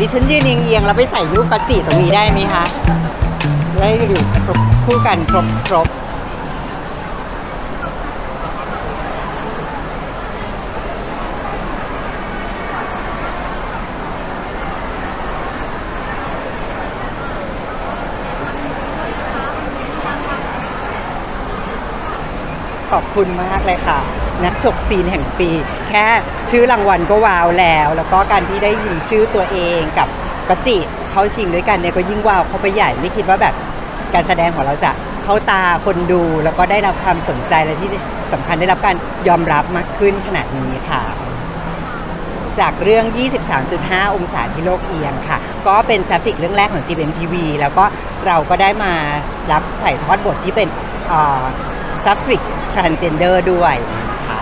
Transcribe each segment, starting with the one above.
ดิฉันยืนเอียงๆแล้วไปใส่รูปกระจิตรงนี้ได้ไหมคะ ได้อยู่คู่กันครบครบ ขอบคุณมากเลยค่ะ นักฉกซีนแห่งปี แค่ชื่อรางวัลก็ว้าวแล้ว แล้วก็การที่ได้ยินชื่อตัวเองกับกจิเขาชิงด้วยกันเนี่ยก็ยิ่งว้าวเข้าไปใหญ่ไม่คิดว่าแบบการแสดงของเราจะเข้าตาคนดูแล้วก็ได้รับความสนใจและที่สำคัญได้รับการยอมรับมากขึ้นขนาดนี้ค่ะ จากเรื่อง 23.5 องศาที่โลกเอียงค่ะ ก็เป็นซาฟิกเรื่องแรกของ GMTV แล้วก็เราก็ได้มารับถ่ายทอดบทที่เป็น ซัฟฟิกทรานเจนเดอร์ด้วยค่ะ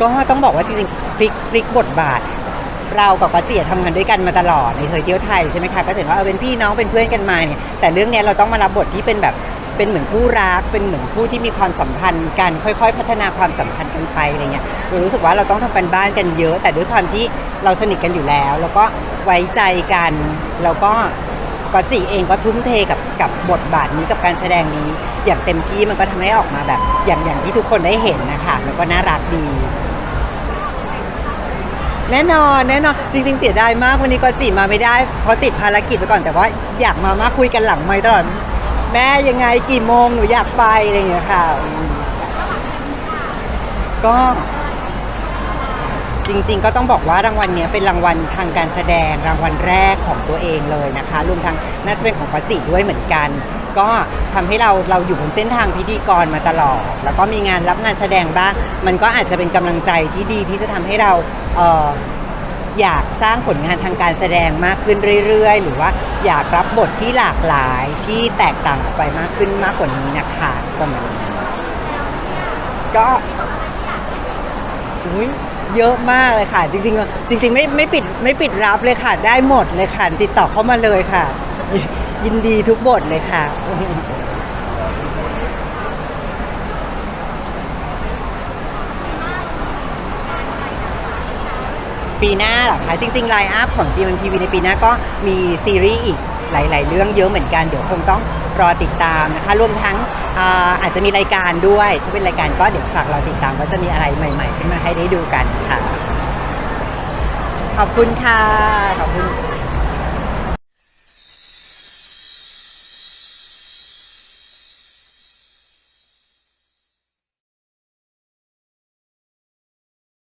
ก็ต้องบอกว่าจริงๆพลิกพลิกบทบาท เรากับกระเจียทำงานด้วยกันมาตลอดในเคยเที่ยวไทยใช่ไหมคะ ก็จะเห็นว่าเออเป็นพี่น้องเป็นเพื่อนกันมาเนี่ยแต่เรื่องเนี้ยเราต้องมารับบทที่เป็นแบบเป็นเหมือนคู่รักเป็นเหมือนคู่ที่มีความสัมพันธ์กันค่อย ๆ พัฒนาความสัมพันธ์กันไปอะไรเงี้ยเรารู้สึกว่าเราต้องทำกันบ้านกันเยอะ แต่ด้วยความที่เราสนิทกันอยู่แล้ว แล้วก็ไว้ใจกันแล้วก็ กอจิเองก็ทุ่มเทกับกับบทบาทนี้กับการแสดงนี้ อย่างเต็มที่มันก็ทำให้ออกมาแบบ อย่างอย่างที่ทุกคนได้เห็นนะคะแล้วก็น่ารักดี แน่นอนแน่นอนจริง ๆ เสียดายมากวันนี้ก็จีมาไม่ได้ เพราะติดภารกิจไปก่อนแต่ว่าอยากมามากคุยกันหลังไม่ตลอดแม่ยังไงกี่โมงหนูอยากไปอะไรอย่างเงี้ยค่ะ ก็ จริง ๆ ก็ต้องบอกว่ารางวัลนี้เป็นรางวัลทางการแสดงรางวัลแรกของตัวเองเลยนะคะรวมทั้งน่าจะเป็นของกอจิด้วยเหมือนกัน ก็ทำให้เราเราอยู่บนเส้นทางพิธีกรมาตลอด แล้วก็มีงานรับงานแสดงบ้าง มันก็อาจจะเป็นกำลังใจที่ดีที่จะทำให้เราเออยากสร้างผลงานทางการแสดงมากขึ้นเรื่อย ๆ หรือว่าอยากรับบทที่หลากหลายที่แตกต่างออกไปมากขึ้นมากกว่านี้นะคะประมาณก็อุ๊ย เยอะมากเลยค่ะ จริงๆจริง ๆ ไม่ไม่ปิดไม่ปิดรับเลยค่ะ ได้หมดเลยค่ะ ติดต่อเข้ามาเลยค่ะ ยินดีทุกบทเลยค่ะปีหน้าเหรอคะจริงๆไลน์อัพของ GMTV ในปีหน้าก็มีซีรีส์อีก หลาย ๆ เรื่องเยอะเหมือนกันเดี๋ยวคงต้องรอติดตามนะคะรวมทั้งอาอาจจะมีรายการด้วย ถ้าเป็นรายการก็เดี๋ยวฝากรอติดตามว่าจะมีอะไรใหม่ ๆ ขึ้นมาให้ได้ดูกันค่ะ ขอบคุณค่ะขอบ